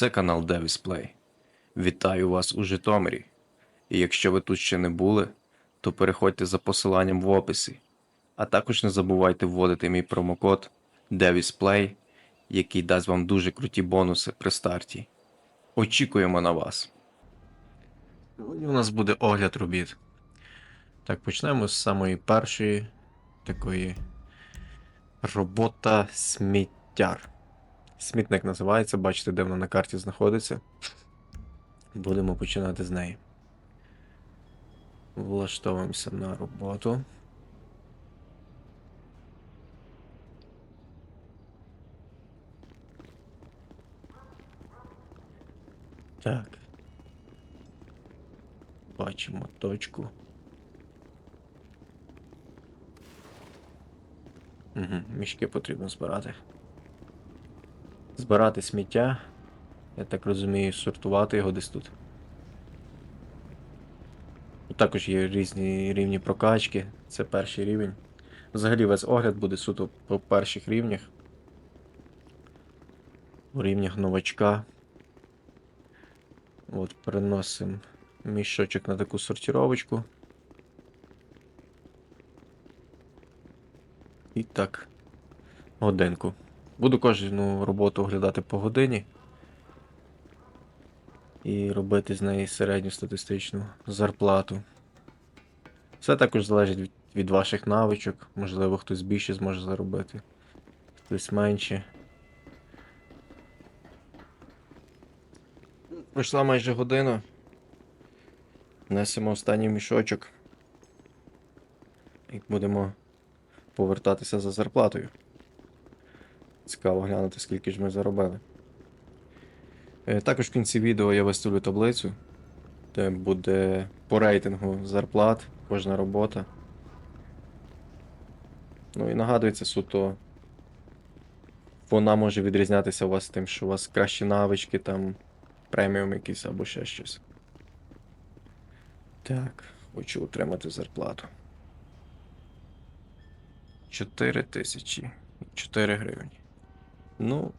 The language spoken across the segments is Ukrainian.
Це канал Devis Play. Вітаю вас у Житомирі. І якщо ви тут ще не були, то переходьте за посиланням в описі. А також не забувайте вводити мій промокод DevisPlay, який дасть вам дуже круті бонуси при старті. Очікуємо на вас. Сьогодні у нас буде огляд робіт. Так, почнемо з самої першої такої робота сміттяр. Смітник називається, бачите, де вона на карті знаходиться. Будемо починати з неї. Влаштовуємося на роботу. Так. Бачимо точку. Угу, мішки потрібно збирати. Збирати сміття. Я так розумію, сортувати його десь тут. Також є різні рівні прокачки. Це перший рівень. Взагалі весь огляд буде суто по перших рівнях. У рівнях новачка. От, переносимо мішочок на таку сортировочку. І так. Годинку. Буду кожну роботу оглядати по годині. І робити з неї середню статистичну зарплату. Все також залежить від, від ваших навичок. Можливо, хтось більше зможе заробити, хтось менше. Пройшла майже година. Несемо останній мішочок. І будемо повертатися за зарплатою. Цікаво глянути, скільки ж ми заробили. Е, Також в кінці відео я виставлю таблицю, де буде по рейтингу зарплат, кожна робота. Ну і нагадується суто. Вона може відрізнятися у вас тим, що у вас кращі навички, там преміум якийсь або ще щось. Так, хочу отримати зарплату. 4 тисячі 4 гривні. Ну,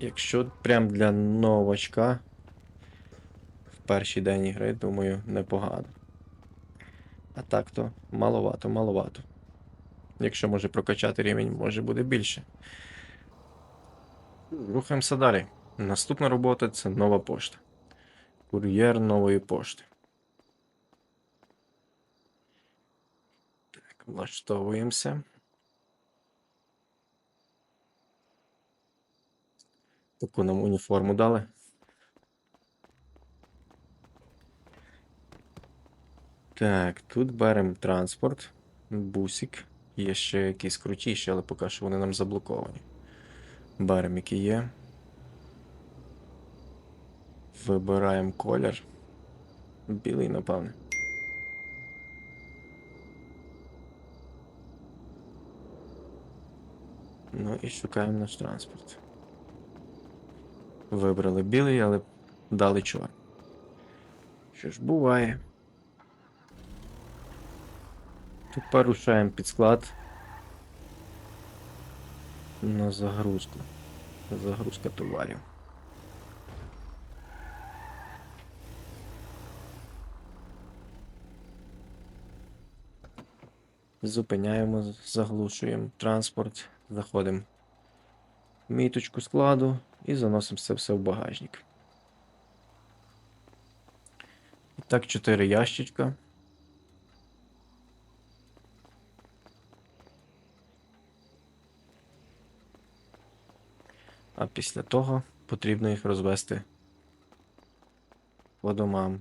якщо прям для новачка в перший день гри, думаю, непогано. А так то маловато, маловато. Якщо може прокачати рівень, може буде більше. Рухаємося далі. Наступна робота це нова пошта. Кур'єр нової пошти. Так, влаштовуємося. Таку нам уніформу дали. Так, тут беремо транспорт, бусик. Є ще якісь крутіші, але поки що вони нам заблоковані. Беремо, які є. Вибираємо колір. Білий, напевне. Ну і шукаємо наш транспорт. Вибрали білий, але дали чорний. Що ж буває. Тепер рушаємо під склад на загрузку. Загрузка товарів. Зупиняємо, заглушуємо транспорт, заходимо в міточку складу і заносимо це все в багажник. І так, 4 ящичка. А після того потрібно їх розвести по домам.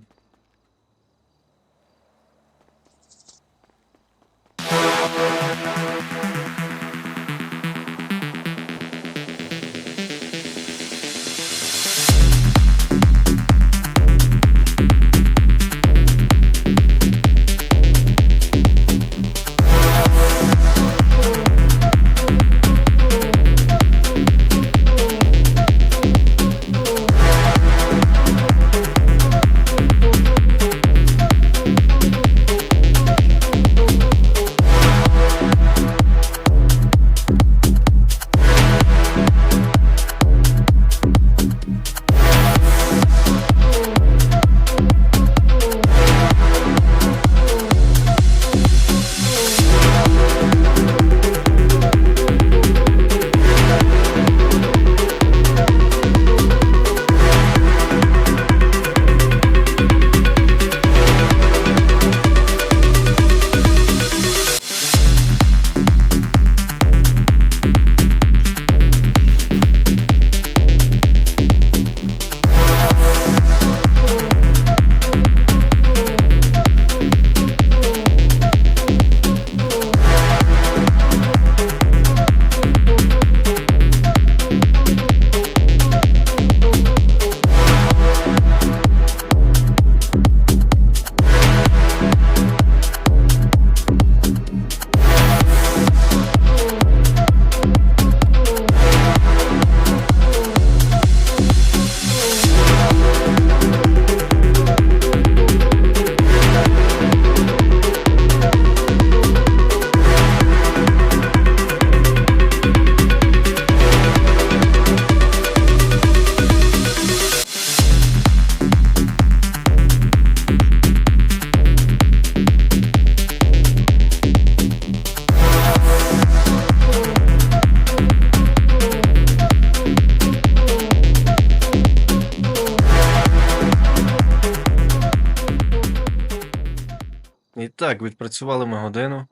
Так, відпрацювали ми годину.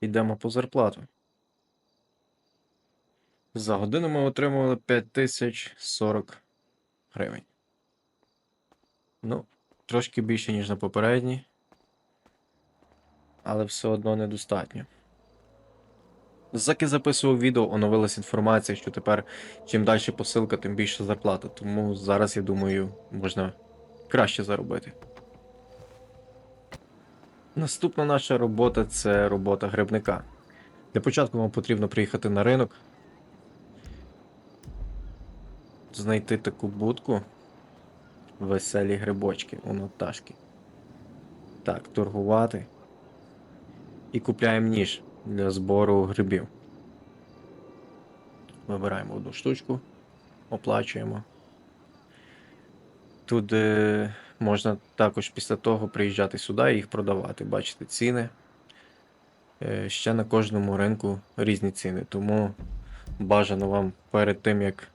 Йдемо по зарплату. За годину ми отримували 5040 гривень. Ну, трошки більше, ніж на попередній. Але все одно недостатньо. Заки записував відео, оновилась інформація, що тепер чим далі посилка, тим більше зарплата. Тому зараз, я думаю, можна краще заробити. Наступна наша робота це робота грибника. Для початку вам потрібно приїхати на ринок, знайти таку будку. Веселі грибочки у Наташки. Так, торгувати. І купляємо ніж для збору грибів. Вибираємо одну штучку, оплачуємо. Тут е, можна також після того приїжджати сюди і їх продавати, бачите ціни. Е, ще на кожному ринку різні ціни, тому бажано вам перед тим, як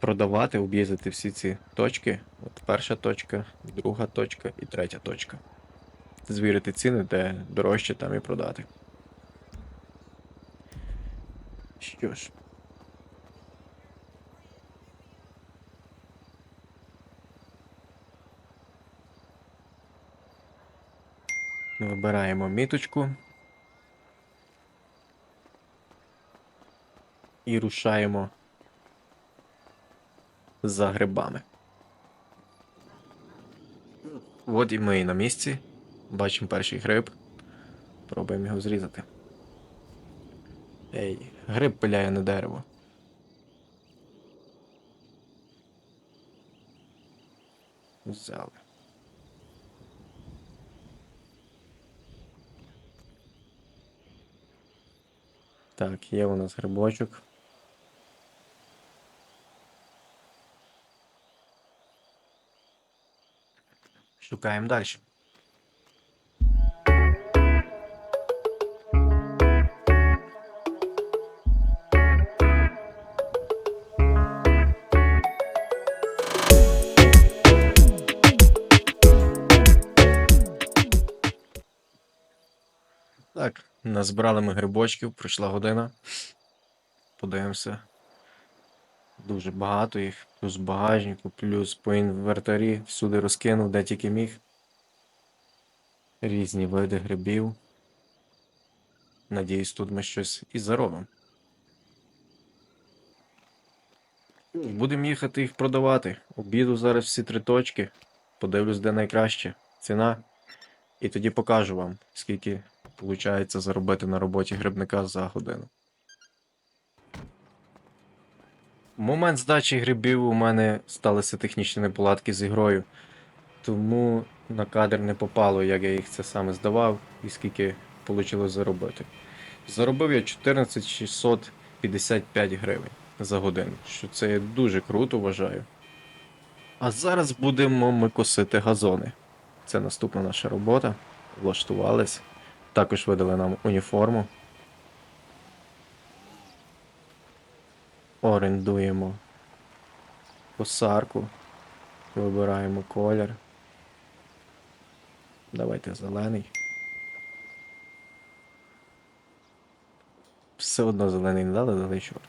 продавати, об'їздити всі ці точки. От перша точка, друга точка і третя точка. Звірити ціни, де дорожче, там і продати. Що ж. Вибираємо міточку. І рушаємо за грибами. От і ми на місці. Бачимо перший гриб. Пробуємо його зрізати. Ей, гриб пиляє на дерево. Взяли. Так, є у нас грибочок. Шукаємо далі. Так, назбирали ми грибочків, пройшла година. Подивимося. Дуже багато їх, плюс багажнику, плюс по інвертарі, всюди розкинув, де тільки міг. Різні види грибів. Надіюсь, тут ми щось і заробимо. Будемо їхати їх продавати. Обіду зараз всі три точки. Подивлюсь, де найкраще ціна. І тоді покажу вам, скільки виходить заробити на роботі грибника за годину. Момент здачі грибів у мене сталися технічні неполадки з ігрою, тому на кадр не попало, як я їх це саме здавав і скільки вийшло заробити. Заробив я 14 655 гривень за годину, що це я дуже круто вважаю. А зараз будемо ми косити газони. Це наступна наша робота. Влаштувались. Також видали нам уніформу. Орендуємо косарку. Вибираємо колір. Давайте зелений. Все одно зелений не дали, дали чорт.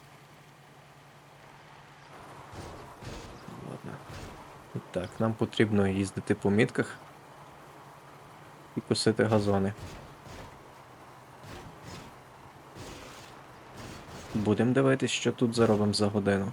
Ладно. Так, нам потрібно їздити по мітках і косити газони. Будемо дивитись, що тут заробимо за годину.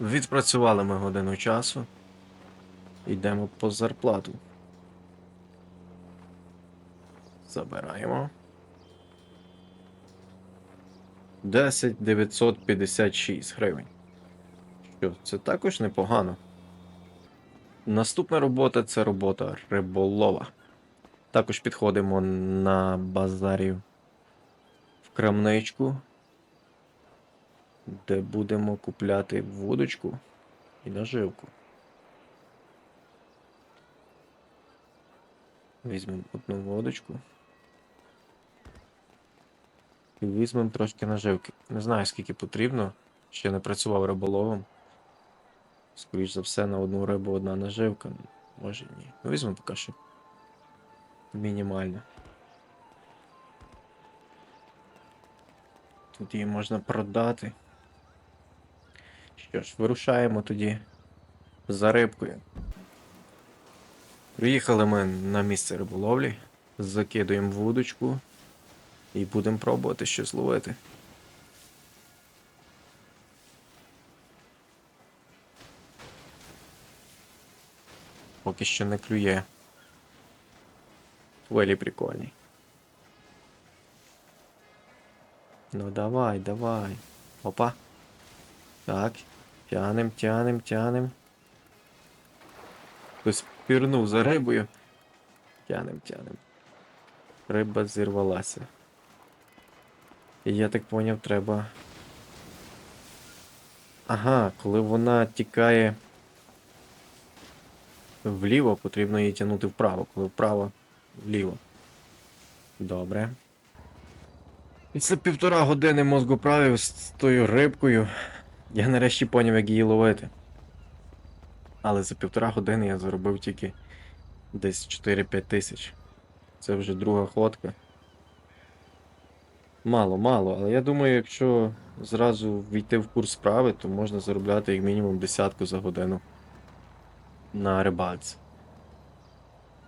Відпрацювали ми годину часу. Йдемо по зарплату. Забираємо. 10 956 гривень. Що, це також непогано. Наступна робота це робота риболова. Також підходимо на базарі в крамничку, де будемо купляти вудочку і наживку. Візьмемо одну водочку. Візьмемо трошки наживки. Не знаю, скільки потрібно. Ще не працював риболовом. Скоріш за все, на одну рибу одна наживка. Може ні. Ну візьмемо поки що. Мінімально. Тут її можна продати. Що ж, вирушаємо тоді за рибкою. Приїхали ми на місце риболовлі, закидуємо вудочку і будемо пробувати щось ловити. Поки що не клює. Хвилі прикольні. Ну давай, давай. Опа. Так. Тянем, тянем, тянем. Хтось пірнув за рибою. Тянем, тянем. Риба зірвалася. І я так поняв, треба. Ага, коли вона тікає вліво, потрібно її тягнути вправо. Коли вправо, вліво. Добре. Після півтора години мозгоправів з тою рибкою. Я нарешті поняв, як її ловити. Але за півтора години я заробив тільки десь 4-5 тисяч. Це вже друга ходка. Мало, мало, але я думаю, якщо зразу війти в курс справи, то можна заробляти як мінімум десятку за годину на рибалці.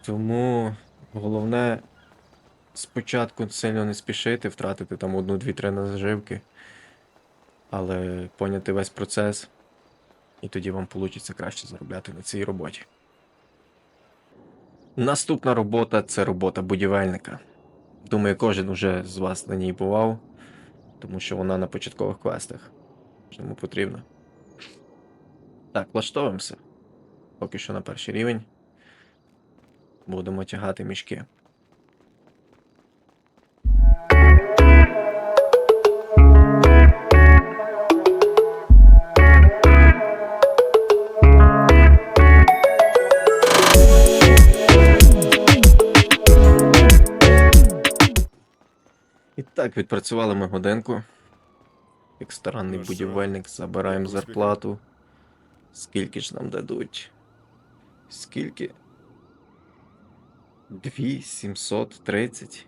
Тому головне спочатку сильно не спішити, втратити там одну, дві, три наживки, але поняти весь процес, і тоді вам вийде краще заробляти на цій роботі. Наступна робота це робота будівельника. Думаю, кожен уже з вас на ній бував, тому що вона на початкових квестах. Чому потрібно. Так, влаштовуємося. Поки що на перший рівень. Будемо тягати мішки. Відпрацювали ми годинку. Як старанний Ну будівельник, забираємо зарплату. Скільки ж нам дадуть? Скільки? 2730.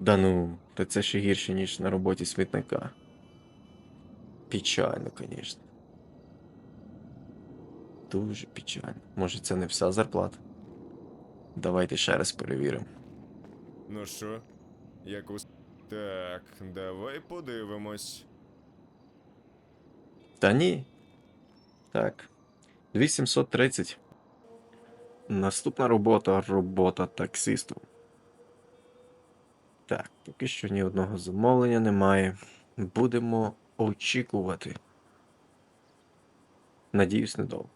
Да ну, та це ще гірше, ніж на роботі смітника. Печально, звісно. Дуже печально. Може, це не вся зарплата? Давайте ще раз перевіримо. Ну що, як ус... Так, давай подивимось. Та ні. Так. 2730. Наступна робота робота таксистом. Так, поки що ні одного замовлення немає. Будемо очікувати. Надіюсь, недовго.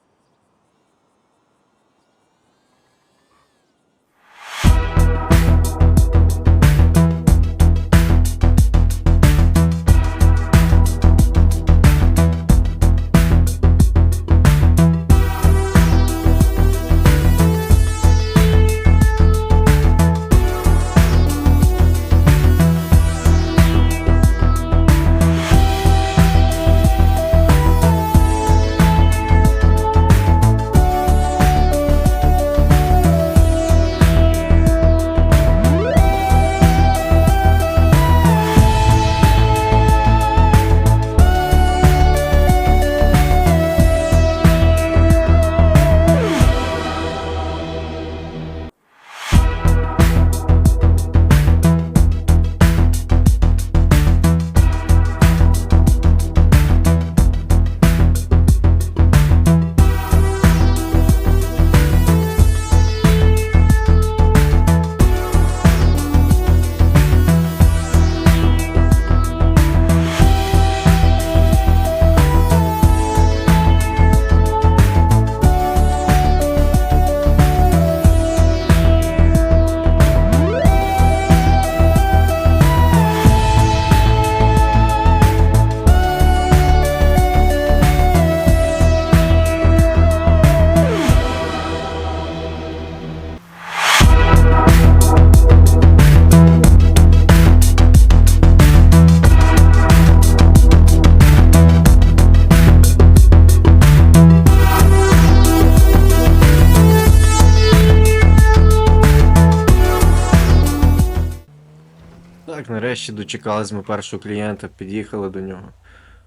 Нарешті дочекались ми першого клієнта, під'їхали до нього.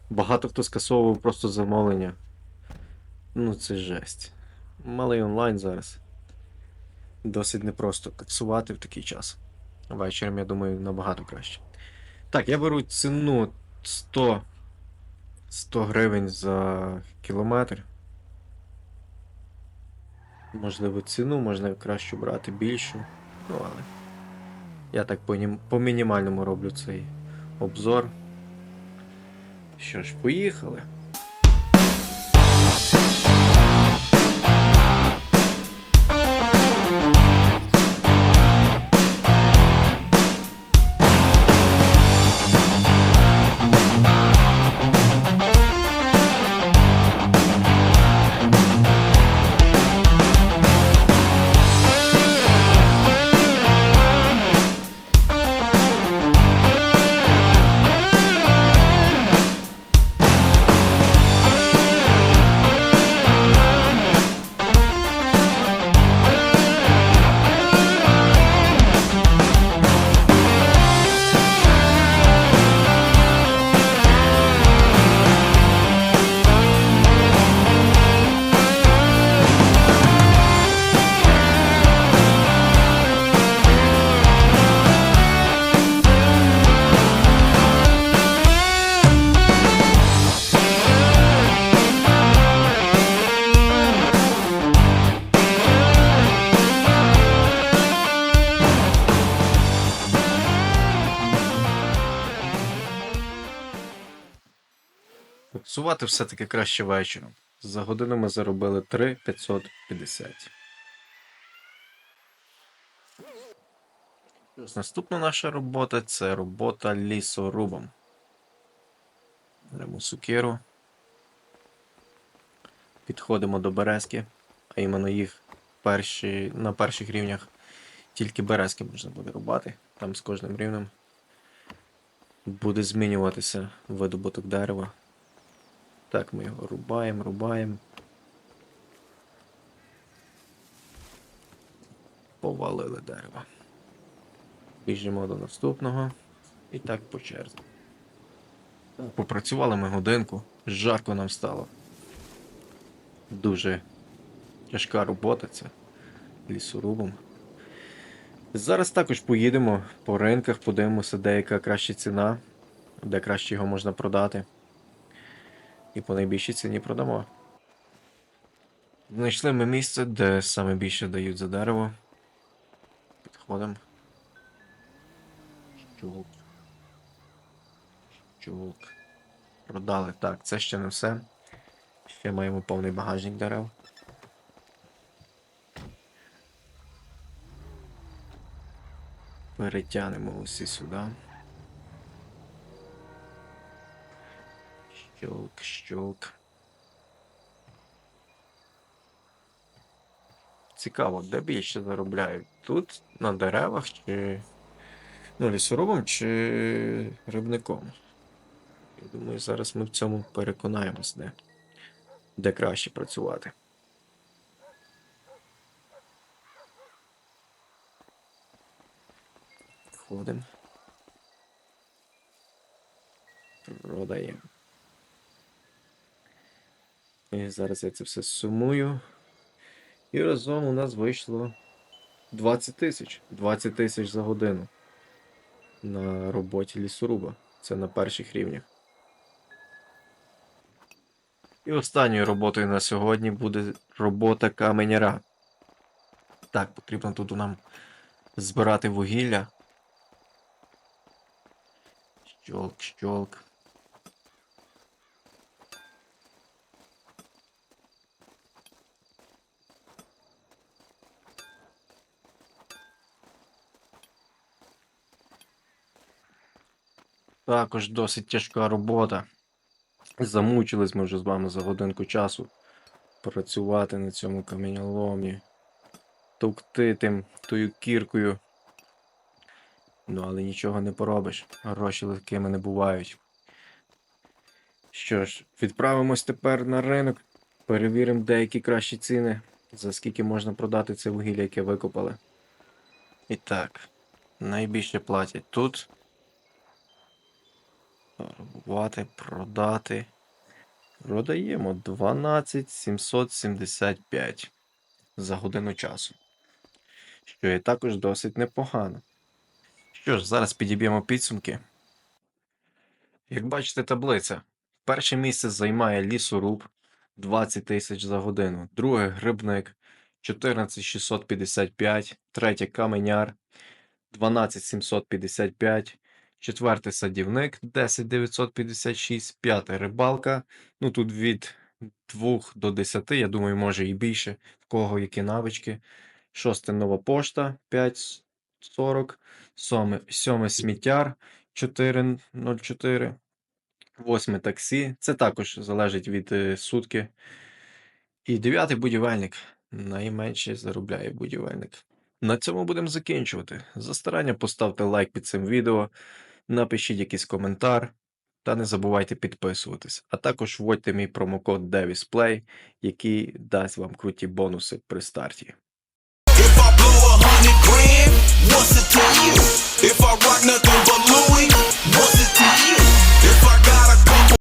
Багато хто скасовував просто замовлення. Ну, це жесть. Малий онлайн зараз. Досить непросто таксувати в такий час. Вечором, я думаю, набагато краще. Так, я беру ціну 100, 100 гривень за кілометр. Можливо, ціну можна краще брати більшу. Ну, але. Я так по, по мінімальному роблю цей обзор. Що ж, поїхали. Сувати все-таки краще вечором. За годину ми заробили 3,550. Ось Наступна наша робота це робота лісорубом. Беремо сукеру. Підходимо до березки, а іменно їх перші, на перших рівнях тільки березки можна буде рубати. Там з кожним рівнем буде змінюватися видобуток дерева. Так, ми його рубаємо, рубаємо. Повалили дерево. Біжимо до наступного. І так по черзі. Попрацювали ми годинку, жарко нам стало. Дуже тяжка робота це лісорубом. Зараз також поїдемо по ринках, подивимося, де яка краща ціна, де краще його можна продати і по найбільшій ціні продамо. Знайшли ми місце, де саме більше дають за дерево. Підходимо. Щук. Щук. Продали. Так, це ще не все. Ще маємо повний багажник дерев. Перетягнемо усі сюди. Щелк, щелк. Цікаво, де більше заробляють? Тут, на деревах, чи. Ну, лісорубом, чи рибником? Я думаю, зараз ми в цьому переконаємось, де, де краще працювати. Ходимо. Продаємо. І зараз я це все сумую. І разом у нас вийшло 20 тисяч. 20 тисяч за годину на роботі лісоруба. Це на перших рівнях. І останньою роботою на сьогодні буде робота каменяра. Так, потрібно тут нам збирати вугілля. Щолк, щолк. Також досить тяжка робота. Замучились ми вже з вами за годинку часу працювати на цьому каміноломі, товкти тим тою кіркою. Ну, але нічого не поробиш. Гроші легкими не бувають. Що ж, відправимось тепер на ринок, перевіримо деякі кращі ціни, за скільки можна продати це вугілля, яке викопали. І так, найбільше платять тут Торгувати, продати. Продаємо 12 775 за годину часу. Що є також досить непогано. Що ж, зараз підіб'ємо підсумки. Як бачите, таблиця. Перше місце займає лісоруб 20 тисяч за годину, друге грибник 14 655, третє каменяр 12 755, четверте садівник 10 956, п'яте рибалка. Ну тут від 2 до 10, я думаю, може і більше, в кого які навички. Шосте нова пошта 540, сьоме, сьоме сміттяр 404. Восьме таксі. Це також залежить від е, сутки. І дев'ятий будівельник. Найменше заробляє будівельник. На цьому будемо закінчувати. За старання поставте лайк під цим відео, напишіть якийсь коментар та не забувайте підписуватись. А також вводьте мій промокод DevisPlay, який дасть вам круті бонуси при старті. What's it to you? If I rock nothing but Louis, what's it to you?